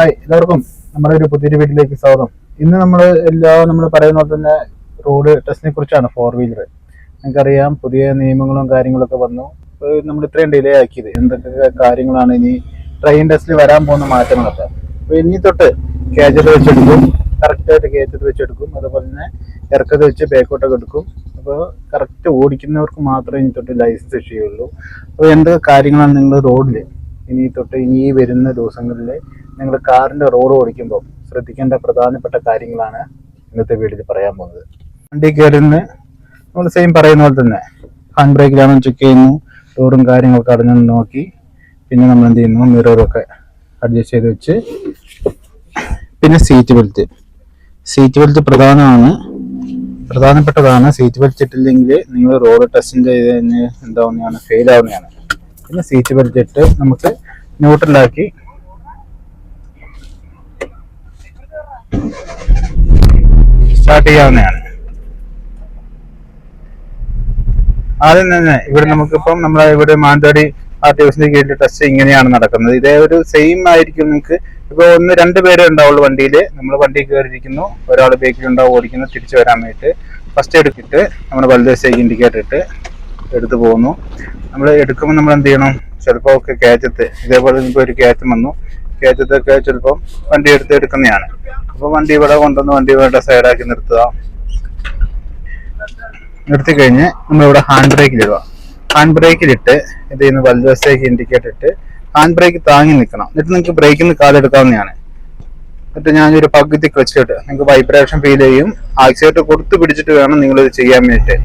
Hi എല്ലാവർക്കും നമ്മുടെ ഒരു പുതിയൊരു വീട്ടിലേക്ക് സ്വാഗതം. ഇന്ന് നമ്മൾ എല്ലാ നമ്മൾ പറയുന്ന പോലെ തന്നെ റോഡ് ടെസ്റ്റിനെ കുറിച്ചാണ് ഫോർ വീലർ നിങ്ങൾക്കറിയാം പുതിയ നിയമങ്ങളും കാര്യങ്ങളൊക്കെ വന്നു. നമ്മൾ ഇത്രയും ഡിലേ ആക്കിയത്. എന്തൊക്കെ കാര്യങ്ങളാണ് ഇനി ട്രെയിൻ ടെസ്റ്റിൽ വരാൻ പോകുന്ന മാറ്റങ്ങളൊക്കെ. അപ്പൊ ഇനി തൊട്ട് കേജറ്റ് വെച്ചെടുക്കും. കറക്റ്റായിട്ട് കേജറ്റ് വെച്ചെടുക്കും. അതുപോലെ തന്നെ ഇറക്കത്ത് വെച്ച് ബേക്കോട്ടൊക്കെ എടുക്കും. അപ്പോൾ കറക്റ്റ് ഓടിക്കുന്നവർക്ക് മാത്രമേ ഇനി തൊട്ട് ലൈസൻസ് ചെയ്യുള്ളൂ അപ്പോൾ എന്തൊക്കെ കാര്യങ്ങളാണ് നിങ്ങൾ റോഡിൽ ഇനി തൊട്ട് ഇനി വരുന്ന ദിവസങ്ങളിൽ നിങ്ങൾ കാറിന്റെ റോഡ് ഓടിക്കുമ്പോൾ ശ്രദ്ധിക്കേണ്ട പ്രധാനപ്പെട്ട കാര്യങ്ങളാണ് ഇന്നത്തെ വീഡിയോയിൽ പറയാൻ പോകുന്നത്. വണ്ടി കയറുന്ന നമ്മൾ സെയിം പറയുന്ന പോലെ തന്നെ. ഹാൻഡ് ബ്രേക്കിലാണ് ചെക്ക് ചെയ്യുന്നു. ടൂറും കാര്യങ്ങളൊക്കെ അടഞ്ഞു നോക്കി. പിന്നെ നമ്മൾ എന്ത് ചെയ്യുന്നു? മിററൊക്കെ അഡ്ജസ്റ്റ് ചെയ്ത് വെച്ച് പിന്നെ സീറ്റ് ബെൽറ്റ് സീറ്റ് ബെൽറ്റ് പ്രധാനമാണ്. പ്രധാനപ്പെട്ടതാണ്. സീറ്റ് ബെൽറ്റ് ഇട്ടില്ലെങ്കിൽ നിങ്ങൾ റോഡ് ടെസ്റ്റിംഗ് ചെയ്ത് കഴിഞ്ഞ് എന്താവുന്നതാണ്? ഫെയിൽ ആവുന്നതാണ്. പിന്നെ സീറ്റ് ബെൽറ്റ് ഇട്ട് നമുക്ക് ന്യൂട്രലാക്കി സ്റ്റാർട്ട് ചെയ്യാവുന്നതാണ്. ആദ്യം തന്നെ ഇവിടെ നമുക്കിപ്പം നമ്മളെ ഇവിടെ മാനന്തവാടി ആർ ടി ഓഫീസിന്റെ കീഴിൽ ടെസ്റ്റ് ഇങ്ങനെയാണ് നടക്കുന്നത്. ഇതേ ഒരു സെയിം ആയിരിക്കും നിങ്ങൾക്ക്. ഇപ്പൊ ഒന്ന് രണ്ട് പേരെ ഉണ്ടാവുള്ളൂ വണ്ടിയിൽ നമ്മൾ വണ്ടി കയറിയിരിക്കുന്നു. ഒരാൾ ബേക്കിലുണ്ടാവും ഓടിക്കുന്നു തിരിച്ചു വരാൻ വേണ്ടിയിട്ട്. ഫസ്റ്റ് എടുത്തിട്ട് നമ്മൾ വലതുവശത്തേക്ക് ഇൻഡിക്കേറ്റർ ഇട്ട് എടുത്തു പോകുന്നു നമ്മൾ എടുക്കുമ്പോൾ നമ്മൾ എന്ത് ചെയ്യണം? ചിലപ്പോൾ ഒക്കെ കയറ്റത്ത് ഇതേപോലെ ഇപ്പോൾ ഒരു കയറ്റം വന്നു. കയറ്റത്തൊക്കെ ചിലപ്പം വണ്ടി എടുത്ത് എടുക്കുന്നതാണ്. അപ്പോൾ വണ്ടി ഇവിടെ കൊണ്ടുവന്ന് വണ്ടി ഇവിടെ സൈഡാക്കി നിർത്തുക. നിർത്തി കഴിഞ്ഞ് നമ്മളിവിടെ ഹാൻഡ് ബ്രേക്കിൽ ഇടുക. ഹാൻഡ് ബ്രേക്കിലിട്ട് ഇത് ഇന്ന് വലതുവശത്തേക്ക് ഇൻഡിക്കേറ്റർ ഇട്ട് ഹാൻഡ് ബ്രേക്ക് താങ്ങി നിൽക്കണം. എന്നിട്ട് നിങ്ങൾക്ക് ബ്രേക്കിൽ നിന്ന് കാലെടുക്കാവുന്നതാണ് എന്നിട്ട് ഞാനൊരു പകുതി വെച്ചിട്ട് നിങ്ങൾക്ക് വൈബ്രേഷൻ ഫീൽ ചെയ്യും. ആക്സിഡന്റ് കൊടുത്തു പിടിച്ചിട്ട് വേണം നിങ്ങൾ ഇത് ചെയ്യാൻ വേണ്ടിയിട്ട്.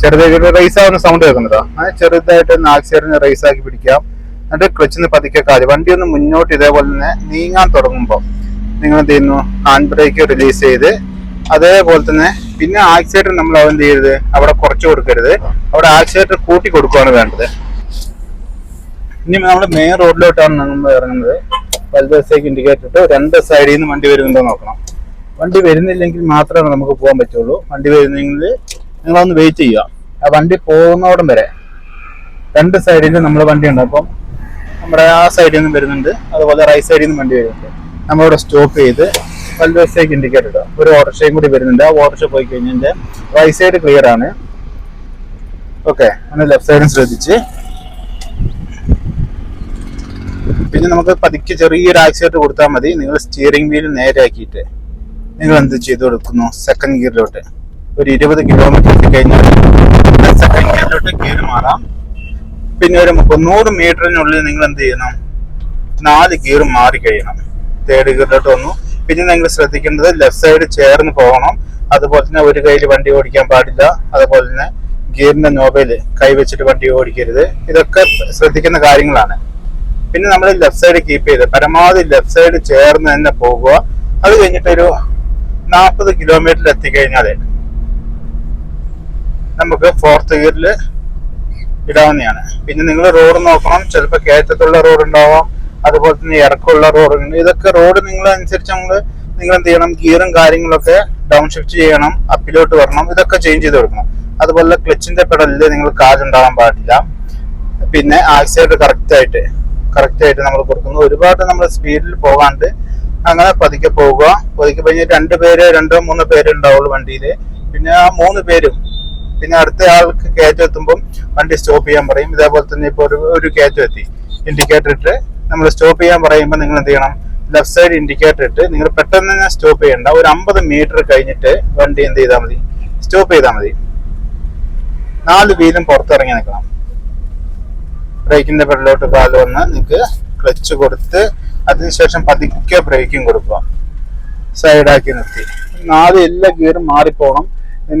ചെറുതായിട്ട് റൈസ് ആവുന്ന സൗണ്ട് കേൾക്കുന്നതാ ചെറുതായിട്ട് ആക്സിഡന്റ് റൈസ് ആക്കി പിടിക്കാം. എന്നിട്ട് ക്ലച്ചിന്ന് പതുക്കെ കാൽ. വണ്ടി ഒന്ന് മുന്നോട്ട് ഇതേപോലെ തന്നെ നീങ്ങാൻ തുടങ്ങുമ്പോൾ നിങ്ങൾ എന്ത് ചെയ്യുന്നു? ഹാൻഡ് ബ്രേക്ക് റിലീസ് ചെയ്ത് അതേപോലെ തന്നെ പിന്നെ ആക്സിലേറ്റർ നമ്മൾ അവൻ ചെയ്യരുത്? അവിടെ കുറച്ച് കൊടുക്കരുത്. അവിടെ ആക്സിലേറ്റർ കൂട്ടി കൊടുക്കുകയാണ് വേണ്ടത്. ഇനി നമ്മൾ മെയിൻ റോഡിലോട്ടാണ് നമ്മൾ ഇറങ്ങുന്നത്. വലതുവശത്തേക്ക് ഇൻഡിക്കേറ്റർ ഇട്ട് രണ്ട് സൈഡിൽ നിന്ന് വണ്ടി വരുന്നുണ്ടോ നോക്കണം. വണ്ടി വരുന്നില്ലെങ്കിൽ മാത്രമേ നമുക്ക് പോകാൻ പറ്റുള്ളൂ. വണ്ടി വരുന്നെങ്കിൽ നിങ്ങളൊന്ന് വെയിറ്റ് ചെയ്യുക. ആ വണ്ടി പോകുന്നോടം വരെ രണ്ട് സൈഡിൽ നമ്മൾ വണ്ടി ഉണ്ട്. അപ്പം നമ്മുടെ ആ സൈഡിൽ നിന്നും വരുന്നുണ്ട്. അതുപോലെ റൈറ്റ് സൈഡിൽ നിന്നും വണ്ടി വരുന്നുണ്ട്. നമ്മളിവിടെ സ്റ്റോപ്പ് ചെയ്ത് വലതുവശത്തേക്ക് ഇൻഡിക്കേറ്റർ ഇടാം ഒരു ഓട്ടോറിക്ഷയും കൂടി വരുന്നുണ്ട്. ആ ഓട്ടോറിക്ഷ പോയി കഴിഞ്ഞാൽ റൈറ്റ് സൈഡ് ക്ലിയർ ആണ്. ഓക്കെ അങ്ങനെ ലെഫ്റ്റ് സൈഡും ശ്രദ്ധിച്ച്. പിന്നെ നമുക്ക് പതുക്കെ ചെറിയൊരു ആക്സിഡന്റ് കൊടുത്താൽ മതി. നിങ്ങൾ സ്റ്റിയറിംഗ് വീൽ നേരെയാക്കിയിട്ട് നിങ്ങൾ എന്ത് ചെയ്തു കൊടുക്കുന്നു? സെക്കൻഡ് ഗിയറിലോട്ട് ഒരു ഇരുപത് കിലോമീറ്റർ എത്തിക്കഴിഞ്ഞാൽ സെക്കൻഡ് ഗിയറിലോട്ട് ഗിയർ മാറാം. പിന്നെ ഒരു മുന്നൂറ് മീറ്ററിനുള്ളിൽ നിങ്ങൾ എന്ത് ചെയ്യണം? നാല് ഗിയർ മാറി കഴിയണം. തേർഡ് ഗിയറിലോട്ട് വന്നു. പിന്നെ നിങ്ങൾ ശ്രദ്ധിക്കേണ്ടത് ലെഫ്റ്റ് സൈഡ് ചേർന്ന് പോകണം. അതുപോലെ തന്നെ ഒരു കയ്യിൽ വണ്ടി ഓടിക്കാൻ പാടില്ല. അതുപോലെ തന്നെ ഗിയറിന്റെ നോബയിൽ കൈവച്ചിട്ട് വണ്ടി ഓടിക്കരുത്. ഇതൊക്കെ ശ്രദ്ധിക്കുന്ന കാര്യങ്ങളാണ്. പിന്നെ നമ്മൾ ലെഫ്റ്റ് സൈഡ് കീപ്പ് ചെയ്ത് പരമാവധി ലെഫ്റ്റ് സൈഡ് ചേർന്ന് തന്നെ പോകുക. അത് കഴിഞ്ഞിട്ട് ഒരു നാൽപ്പത് കിലോമീറ്ററിൽ എത്തിക്കഴിഞ്ഞാൽ നമുക്ക് ഫോർത്ത് ഗിയറിൽ ഇടാവുന്നതാണ്. പിന്നെ നിങ്ങൾ റോഡ് നോക്കണം. ചിലപ്പോൾ കയറ്റത്തുള്ള റോഡ് ഉണ്ടാവാം അതുപോലെ തന്നെ ഇറക്കമുള്ള റോഡ്. ഇതൊക്കെ റോഡ് നിങ്ങൾ അനുസരിച്ച് നമ്മൾ നിങ്ങൾ എന്ത് ചെയ്യണം? ഗിയറും കാര്യങ്ങളൊക്കെ ഡൗൺ ഷിഫ്റ്റ് ചെയ്യണം. അപ്പിലോട്ട് വരണം. ഇതൊക്കെ ചേഞ്ച് ചെയ്ത് കൊടുക്കണം. അതുപോലെ ക്ലച്ചിന്റെ പെടലിൽ നിങ്ങൾ കാലുണ്ടാവാൻ പാടില്ല. പിന്നെ ആക്സിഡന്റ് കറക്റ്റ് ആയിട്ട് കറക്റ്റ് ആയിട്ട് നമ്മൾ കൊടുക്കുന്നു. ഒരുപാട് നമ്മൾ സ്പീഡിൽ പോകാണ്ട് അങ്ങനെ പതുക്കെ പോവുക. പതുക്കെ കഴിഞ്ഞ് രണ്ട് പേര് രണ്ടോ മൂന്നോ പേര് ഉണ്ടാവുള്ളൂ വണ്ടിയിൽ പിന്നെ ആ മൂന്ന് പേരും പിന്നെ അടുത്ത ആൾക്ക് കയറ്റം എത്തുമ്പം വണ്ടി സ്റ്റോപ്പ് ചെയ്യാൻ പറയും. ഇതേപോലെ തന്നെ ഇപ്പോൾ ഒരു ഒരു കയറ്റം എത്തി. ഇൻഡിക്കേറ്റർ ഇട്ട് നമ്മൾ സ്റ്റോപ്പ് ചെയ്യാൻ പറയുമ്പോൾ നിങ്ങൾ എന്ത് ചെയ്യണം? ലെഫ്റ്റ് സൈഡ് ഇൻഡിക്കേറ്റർ ഇട്ട് നിങ്ങൾ പെട്ടെന്ന് തന്നെ സ്റ്റോപ്പ് ചെയ്യണ്ട. ഒരു അമ്പത് മീറ്റർ കഴിഞ്ഞിട്ട് വണ്ടി എന്ത് ചെയ്താൽ മതി? സ്റ്റോപ്പ് ചെയ്താൽ മതി. നാല് വീലും പുറത്തിറങ്ങി നിൽക്കണം. ബ്രേക്കിന്റെ പെടലോട്ട് കാൽ വന്ന് നിങ്ങൾക്ക് ക്ലച്ച് കൊടുത്ത് അതിനുശേഷം പതുക്കെ ബ്രേക്കും കൊടുക്കുക. സൈഡാക്കി നിർത്തി. നാല് എല്ലാ ഗിയറും മാറിപ്പോണം.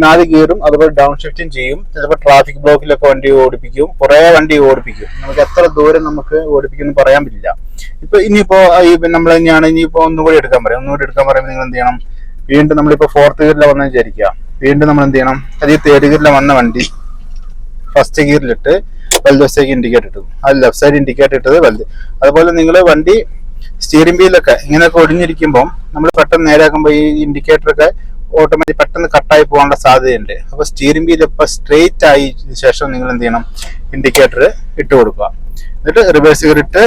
നാല് ഗിയറും അതുപോലെ ഡൗൺ ഷിഫ്റ്റും ചെയ്യും ചിലപ്പോൾ ട്രാഫിക് ബ്ലോക്കിലൊക്കെ വണ്ടി ഓടിപ്പിക്കും കുറേ വണ്ടി ഓടിപ്പിക്കും. നമുക്ക് എത്ര ദൂരം നമുക്ക് ഓടിപ്പിക്കും എന്ന് പറയാൻ പറ്റില്ല. ഇപ്പൊ ഇനിയിപ്പോ നമ്മൾ തന്നെയാണ് ഇനിയിപ്പോ ഒന്നുകൂടി എടുക്കാൻ പറയാം. ഒന്നുകൂടി എടുക്കാൻ പറയുമ്പോൾ നിങ്ങൾ എന്ത് ചെയ്യണം? വീണ്ടും നമ്മളിപ്പോ ഫോർത്ത് ഗിയറിൽ വന്ന വിചാരിക്കുക. വീണ്ടും നമ്മൾ എന്ത് ചെയ്യണം? അത് ഈ തേർഡ് ഗിയറിൽ വന്ന വണ്ടി ഫസ്റ്റ് ഗിയറിലിട്ട് വലതുവശത്തേക്ക് ഇൻഡിക്കേറ്റർ ഇട്ടു. അത് ലെഫ്റ്റ് സൈഡ് ഇൻഡിക്കേറ്റർ ഇട്ടത് വലുത്. അതുപോലെ നിങ്ങൾ വണ്ടി സ്റ്റിയറിംഗ് വീലൊക്കെ ഇങ്ങനെയൊക്കെ ഒടിഞ്ഞിരിക്കുമ്പോൾ നമ്മൾ പെട്ടെന്ന് നേരാക്കുമ്പോൾ ഈ ഇൻഡിക്കേറ്റർ ഒക്കെ ഓട്ടോമാറ്റിക് പെട്ടെന്ന് കട്ടായി പോകാനുള്ള സാധ്യതയുണ്ട്. അപ്പൊ സ്റ്റിയറിംഗ് വീൽ ഇപ്പൊ സ്ട്രെയിറ്റ് ആയി ശേഷം നിങ്ങൾ എന്ത് ചെയ്യണം? ഇൻഡിക്കേറ്റർ ഇട്ട് കൊടുക്കുക. എന്നിട്ട് റിവേഴ്സ് ഇട്ട്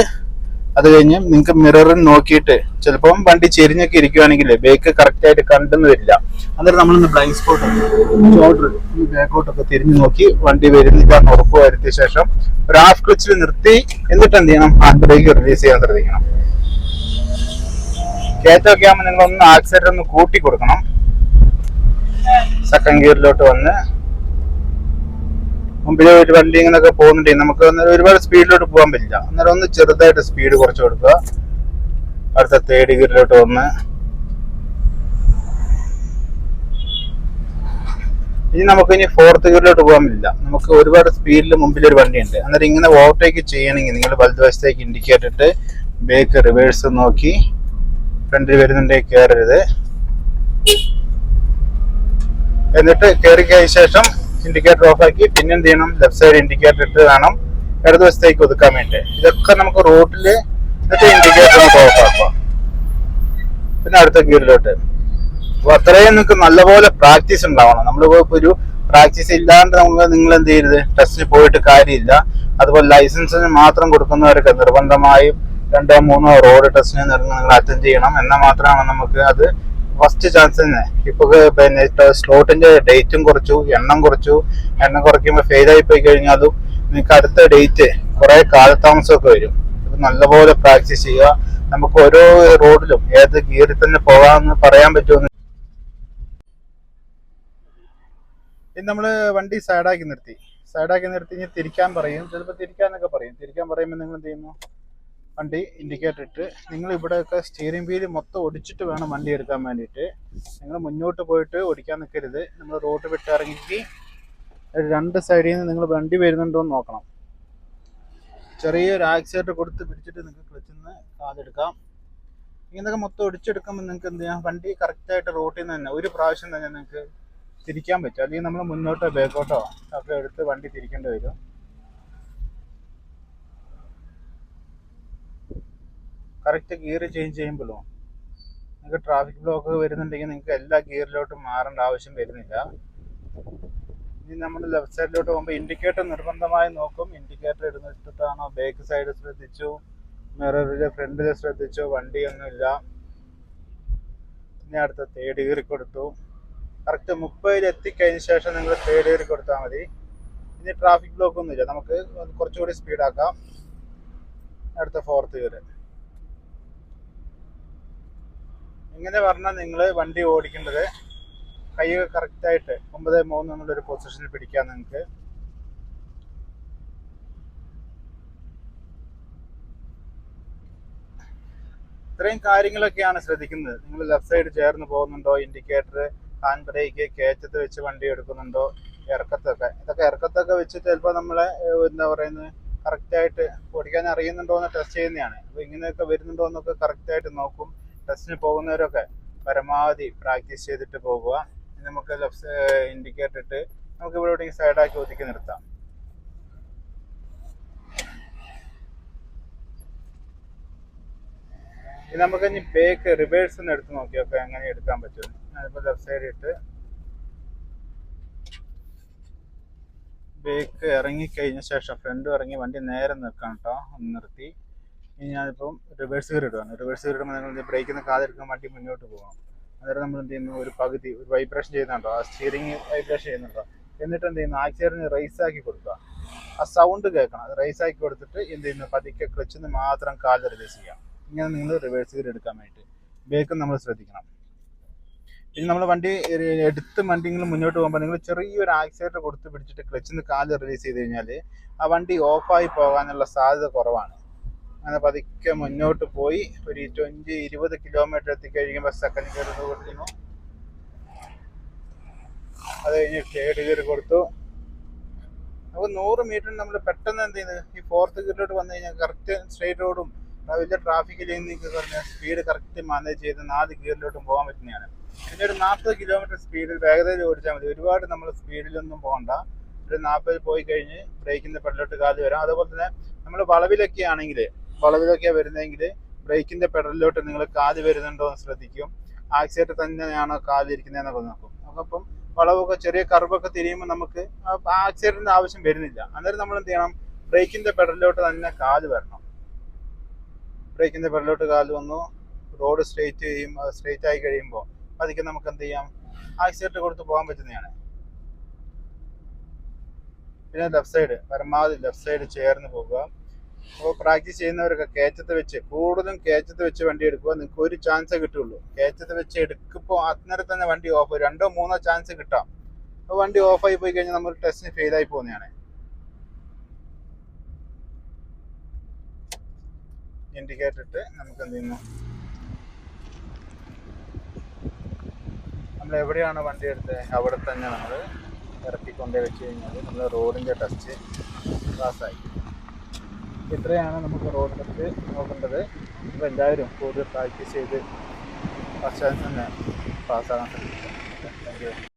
അത് കഴിഞ്ഞ് നിങ്ങൾക്ക് മിററിൽ നോക്കിയിട്ട് ചിലപ്പം വണ്ടി ചെരിഞ്ഞൊക്കെ ഇരിക്കുവാണെങ്കിൽ ബേക്ക് കറക്റ്റ് ആയിട്ട് കണ്ടെന്ന് വരില്ല. അന്നേരം നമ്മളൊന്ന് ബ്ലൈൻഡ് സ്പോട്ട് ഷോൾഡർ ബാക്കോട്ടൊക്കെ തിരിഞ്ഞു നോക്കി വണ്ടി വരുന്നില്ല ഉറപ്പ് വരുത്തിയ ശേഷം ഒരു ഹാഫ് ക്ലച്ചിൽ നിർത്തി എന്നിട്ട് എന്ത് ചെയ്യണം? ഹാൻഡ് ബ്രേക്ക് റിലീസ് ചെയ്യാൻ ശ്രദ്ധിക്കണം. കയറ്റമൊക്കെ ആകുമ്പോൾ നിങ്ങൾ ഒന്ന് ആക്സിഡന്റ് ഒന്ന് കൂട്ടി കൊടുക്കണം. സെക്കൻഡ് ഗിയറിലോട്ട് വന്ന് മുമ്പിൽ ഒരു വണ്ടി ഇങ്ങനെയൊക്കെ പോകുന്നുണ്ടെങ്കിൽ നമുക്ക് ഒരുപാട് സ്പീഡിലോട്ട് പോകാൻ പറ്റില്ല. അന്നേരം ഒന്ന് ചെറുതായിട്ട് സ്പീഡ് കുറച്ച് കൊടുക്കുക. അടുത്ത തേർഡ് ഗിയറിലോട്ട് വന്ന് ഇനി നമുക്ക് ഇനി ഫോർത്ത് ഗിയറിലോട്ട് പോകാൻ പറ്റില്ല. നമുക്ക് ഒരുപാട് സ്പീഡിൽ മുമ്പിൽ ഒരു വണ്ടിയുണ്ട്. അന്നേരം ഇങ്ങനെ ഓവർടേക്ക് ചെയ്യണമെങ്കിൽ നിങ്ങൾ വലതുവശത്തേക്ക് ഇൻഡിക്കേറ്റ് ഇട്ട് ബേക്ക് റിവേഴ്സ് നോക്കി. ഫ്രണ്ടിൽ വരുന്നുണ്ടെങ്കിൽ കയറരുത്. എന്നിട്ട് കയറി കഴിഞ്ഞ ശേഷം ഇൻഡിക്കേറ്റർ ഓഫ് ആക്കി പിന്നെ എന്ത് ചെയ്യണം? ലെഫ്റ്റ് സൈഡ് ഇൻഡിക്കേറ്റർ ഇട്ട് വേണം ഇടതുവശത്തേക്ക് ഒതുക്കാൻ വേണ്ടി. ഇതൊക്കെ നമുക്ക് റോഡിൽ എന്നിട്ട് ഇൻഡിക്കേറ്റർ നമുക്ക് ഓഫ് ആക്കാം. പിന്നെ അടുത്ത ഗിയറിലോട്ട് അപ്പൊ അത്രയും നിങ്ങൾക്ക് നല്ലപോലെ പ്രാക്ടീസ് ഉണ്ടാവണം. നമ്മൾ ഒരു പ്രാക്ടീസ് ഇല്ലാണ്ട് നമ്മൾ നിങ്ങൾ എന്ത് ചെയ്യരുത്? ടെസ്റ്റിന് പോയിട്ട് കാര്യമില്ല. അതുപോലെ ലൈസൻസിന് മാത്രം കൊടുക്കുന്നവരൊക്കെ നിർബന്ധമായും രണ്ടോ മൂന്നോ റോഡ് ടെസ്റ്റിന് നിങ്ങൾ അറ്റൻഡ് ചെയ്യണം. എന്നാൽ മാത്രമാണ് നമുക്ക് അത് ഫസ്റ്റ് ചാൻസ് തന്നെ. ഇപ്പൊ പിന്നെ സ്ലോട്ടിന്റെ ഡേറ്റും കുറച്ചു എണ്ണം കുറച്ചു. എണ്ണം കുറയ്ക്കുമ്പോൾ ഫെയിൽ ആയി പോയി കഴിഞ്ഞാലും നിങ്ങൾക്ക് അടുത്ത ഡേറ്റ് കുറെ കാലതാമസമൊക്കെ വരും. നല്ലപോലെ പ്രാക്ടീസ് ചെയ്യുക. നമുക്ക് ഓരോ റോഡിലും ഏത് ഗിയറിൽ തന്നെ പോകാമെന്ന് പറയാൻ പറ്റുമെന്ന് ഇനി നമ്മൾ വണ്ടി സൈഡാക്കി നിർത്തി. സൈഡാക്കി നിർത്തി ഇനി തിരിക്കാൻ പറയും. ചിലപ്പോൾ തിരിക്കാന്നൊക്കെ പറയും. തിരിക്കാൻ പറയുമ്പോൾ നിങ്ങൾ എന്ത് ചെയ്യുന്നു? വണ്ടി ഇൻഡിക്കേറ്റർ ഇട്ട് നിങ്ങൾ ഇവിടെയൊക്കെ സ്റ്റിയറിംഗ് വീൽ മൊത്തം ഒടിച്ചിട്ട് വേണം വണ്ടി എടുക്കാൻ വേണ്ടിയിട്ട്. നിങ്ങൾ മുന്നോട്ട് പോയിട്ട് ഓടിക്കാൻ നിൽക്കരുത്. നമ്മൾ റോഡ് വിട്ട് ഇറങ്ങി രണ്ട് സൈഡിൽ നിന്ന് നിങ്ങൾ വണ്ടി വരുന്നുണ്ടോ എന്ന് നോക്കണം. ചെറിയൊരു ആക്സിഡന്റ് കൊടുത്ത് പിടിച്ചിട്ട് നിങ്ങൾക്ക് ക്ലച്ചിൽ നിന്ന് കാലെടുക്കാം ഇങ്ങനെയൊക്കെ മൊത്തം ഒടിച്ചെടുക്കുമ്പോൾ നിങ്ങൾക്ക് എന്ത് ചെയ്യാം? വണ്ടി കറക്റ്റായിട്ട് റോട്ടിൽ നിന്ന് തന്നെ ഒരു പ്രാവശ്യം തന്നെ നിങ്ങൾക്ക് തിരിക്കാൻ പറ്റും. അല്ലെങ്കിൽ നമ്മൾ മുന്നോട്ടോ ബാക്കോട്ടോ ഒക്കെ എടുത്ത് വണ്ടി തിരിക്കേണ്ടി വരും. കറക്റ്റ് ഗിയർ ചേഞ്ച് ചെയ്യുമ്പോഴോ? നിങ്ങൾക്ക് ട്രാഫിക് ബ്ലോക്ക് വരുന്നുണ്ടെങ്കിൽ നിങ്ങൾക്ക് എല്ലാ ഗിയറിലോട്ടും മാറേണ്ട ആവശ്യം വരുന്നില്ല. ഇനി നമ്മൾ ലെഫ്റ്റ് സൈഡിലോട്ട് പോകുമ്പോൾ ഇൻഡിക്കേറ്റർ നിർബന്ധമായി നോക്കും. ഇൻഡിക്കേറ്റർ ഇടുന്നിട്ടാണോ ബാക്ക് സൈഡ് ശ്രദ്ധിച്ചു മിററിലെ ഫ്രണ്ടിൽ ശ്രദ്ധിച്ചു വണ്ടിയൊന്നുമില്ല. ഇനി അടുത്ത തേർഡ് ഗിയർ കൊടുത്തു. കറക്റ്റ് മുപ്പതിൽ എത്തിക്കഴിഞ്ഞ ശേഷം നിങ്ങൾ തേർഡ് ഗിയർ കൊടുത്താൽ മതി. ഇനി ട്രാഫിക് ബ്ലോക്ക് ഒന്നുമില്ല. നമുക്ക് കുറച്ചുകൂടി സ്പീഡാക്കാം അടുത്ത ഫോർത്ത് ഗിയർ ഇങ്ങനെ പറഞ്ഞാൽ നിങ്ങൾ വണ്ടി ഓടിക്കേണ്ടത് കൈ കറക്റ്റായിട്ട് ഒമ്പത് മൂന്ന് എന്നുള്ളൊരു പൊസിഷനിൽ പിടിക്കാം നിങ്ങൾക്ക് ഇത്രയും കാര്യങ്ങളൊക്കെയാണ് ശ്രദ്ധിക്കുന്നത്. നിങ്ങൾ ലെഫ്റ്റ് സൈഡ് ചേർന്ന് പോകുന്നുണ്ടോ? ഇൻഡിക്കേറ്റർ ഹാൻഡ് ബ്രേക്ക് കയറ്റത്ത് വെച്ച് വണ്ടി എടുക്കുന്നുണ്ടോ? ഇറക്കത്തൊക്കെ. ഇതൊക്കെ ഇറക്കത്തൊക്കെ വെച്ച് ചിലപ്പോൾ നമ്മളെ എന്താ പറയുന്നത് കറക്റ്റായിട്ട് ഓടിക്കാൻ അറിയുന്നുണ്ടോ എന്ന് ടെസ്റ്റ് ചെയ്യുന്നതാണ്. അപ്പോൾ ഇങ്ങനെയൊക്കെ വരുന്നുണ്ടോ എന്നൊക്കെ കറക്റ്റായിട്ട് നോക്കും. ടെസ്റ്റിന് പോകുന്നവരൊക്കെ പരമാവധി പ്രാക്ടീസ് ചെയ്തിട്ട് പോകുക. നമുക്ക് ലെഫ്റ്റ് ഇൻഡിക്കേറ്റർ ഇട്ട് നമുക്ക് ഇവിടെ സൈഡാക്കി ഒതുക്കി നിർത്താം. നമുക്ക് ഇനി ബേക്ക് റിവേഴ്സ് ഒന്ന് എടുത്ത് നോക്കിയൊക്കെ എങ്ങനെ എടുക്കാൻ പറ്റും. അതിപ്പോൾ ലെഫ്റ്റ് സൈഡ് ഇട്ട് ബേക്ക് ഇറങ്ങിക്കഴിഞ്ഞ ശേഷം ഫ്രണ്ട് ഇറങ്ങി വണ്ടി നേരെ നിൽക്കണം കേട്ടോ നിർത്തി. ഇനി ഞാനിപ്പം റിവേഴ്സ് ഗിയർ ഇടുകയാണ് റിവേഴ്സ് ഗിയർ ഇടുമ്പോൾ നിങ്ങൾ ബ്രേക്കിൽ കാതെടുക്കാൻ വണ്ടി മുന്നോട്ട് പോകാം അന്നേരം നമ്മൾ എന്ത് ചെയ്യുന്നു? ഒരു പകുതി ഒരു വൈബ്രേഷൻ ചെയ്യുന്നുണ്ടോ? ആ സ്റ്റിയറിംഗ് വൈബ്രേഷൻ ചെയ്യുന്നുണ്ടോ? എന്നിട്ട് എന്ത് ചെയ്യുന്നു? ആക്സിഡന്റിന് റൈസ് ആക്കി കൊടുക്കുക. ആ സൗണ്ട് കേൾക്കണം. അത് റൈസ് ആക്കി കൊടുത്തിട്ട് എന്ത് ചെയ്യുന്നു? പതുക്കെ ക്ലച്ചിൽ നിന്ന് മാത്രം കാൽ റിലീസ് ചെയ്യാം. ഇങ്ങനെ നിങ്ങൾ റിവേഴ്സ് ഗിയർ എടുക്കാൻ വേണ്ടി ബ്രേക്കും നമ്മൾ ശ്രദ്ധിക്കണം. ഇനി നമ്മൾ വണ്ടി എടുത്ത് വണ്ടി നിങ്ങൾ മുന്നോട്ട് പോകുമ്പോൾ നിങ്ങൾ ചെറിയൊരു ആക്സിഡന്റ് കൊടുത്ത് പിടിച്ചിട്ട് ക്ലച്ചിൽ നിന്ന് കാൽ റിലീസ് ചെയ്ത് കഴിഞ്ഞാൽ ആ വണ്ടി ഓഫായി പോകാനുള്ള സാധ്യത കുറവാണ്. അങ്ങനെ പതുക്കെ മുന്നോട്ട് പോയി. ഒരു ട്വന്റി ഇരുപത് കിലോമീറ്റർ എത്തിക്കഴിയുമ്പോൾ സെക്കൻഡ് ഗിയർ കൊടുക്കുന്നു. അത് കഴിഞ്ഞ് തേർഡ് ഗിയർ കൊടുത്തു. അപ്പോൾ നൂറ് മീറ്ററിന് നമ്മൾ പെട്ടെന്ന് എന്ത് ചെയ്യുന്നത് ഈ ഫോർത്ത് ഗിയറിലോട്ട് വന്നു കഴിഞ്ഞാൽ കറക്റ്റ് സ്ട്രേറ്റ് റോഡും വലിയ ട്രാഫിക്കിലേക്ക് നിങ്ങൾക്ക് പറഞ്ഞ സ്പീഡ് കറക്റ്റ് മാനേജ് ചെയ്ത് നാല് ഗിയറിലോട്ടും പോകാൻ പറ്റുന്നതാണ്. പിന്നെ ഒരു നാൽപ്പത് കിലോമീറ്റർ സ്പീഡിൽ വേഗതയിൽ ഓടിച്ചാൽ മതി. ഒരുപാട് നമ്മൾ സ്പീഡിലൊന്നും പോകണ്ട. ഒരു നാൽപ്പത് പോയി കഴിഞ്ഞ് ബ്രേക്കിന്റെ പെടലോട്ട് കാൽ വരാം. അതുപോലെ തന്നെ നമ്മൾ വളവിലൊക്കെ ആണെങ്കിൽ വളവിലൊക്കെ വരുന്നതെങ്കിൽ ബ്രേക്കിന്റെ പെടലിലോട്ട് നിങ്ങൾ കാൽ വരുന്നുണ്ടോ എന്ന് ശ്രദ്ധിക്കും. ആക്സിഡന്റ് തന്നെയാണോ കാലിരിക്കുന്നതെന്നൊക്കെ നോക്കും. അപ്പം വളവൊക്കെ ചെറിയ കർവൊക്കെ തിരിയുമ്പോൾ നമുക്ക് ആക്സിഡന്റിന്റെ ആവശ്യം വരുന്നില്ല. അന്നേരം നമ്മൾ എന്ത് ചെയ്യണം? ബ്രേക്കിന്റെ പെടലിലോട്ട് തന്നെ കാൽ വരണം. ബ്രേക്കിന്റെ പെഡലിലോട്ട് കാൽ വന്നു. റോഡ് സ്ട്രെയിറ്റ് ചെയ്യും. സ്ട്രെയിറ്റ് ആയി കഴിയുമ്പോൾ അതൊക്കെ നമുക്ക് എന്ത് ചെയ്യാം? ആക്സിഡന്റ് കൊടുത്ത് പോകാൻ പറ്റുന്നതാണ്. പിന്നെ ലെഫ്റ്റ് സൈഡ് പരമാവധി ലെഫ്റ്റ് സൈഡ് ചേർന്ന് പോകുക അപ്പോൾ പ്രാക്ടീസ് ചെയ്യുന്നവരൊക്കെ കയറ്റത്ത് വെച്ച് കൂടുതലും കയറ്റത്ത് വെച്ച് വണ്ടി എടുക്കുമ്പോൾ നിങ്ങൾക്ക് ഒരു ചാൻസേ കിട്ടുള്ളൂ. കയറ്റത്ത് വെച്ച് എടുക്കുമ്പോൾ അന്നേരം തന്നെ വണ്ടി ഓഫ് രണ്ടോ മൂന്നോ ചാൻസ് കിട്ടാം. അപ്പോൾ വണ്ടി ഓഫായി പോയി കഴിഞ്ഞാൽ നമ്മൾ ടെസ്റ്റിന് ഫെയിലായി പോകുന്നതാണ്. ഇൻഡിക്കേറ്റർ ഇട്ട് നമുക്ക് എന്ത് ചെയ്യുന്നു? നമ്മൾ എവിടെയാണ് വണ്ടി എടുത്തത് അവിടെ തന്നെ നമ്മൾ ഇറക്കിക്കൊണ്ടേ വെച്ച് കഴിഞ്ഞാൽ നമ്മൾ റോഡിന്റെ ടെസ്റ്റ് പാസ്സായി ഇത്രയാണ് നമുക്ക് റോഡ് ടെസ്റ്റ് നോക്കേണ്ടത്. അപ്പോൾ എല്ലാവരും കൂടുതൽ പ്രാക്ടീസ് ചെയ്ത് ഫസ്റ്റ് തന്നെ പാസ്സാകാൻ ശ്രമിക്കുക താങ്ക് യു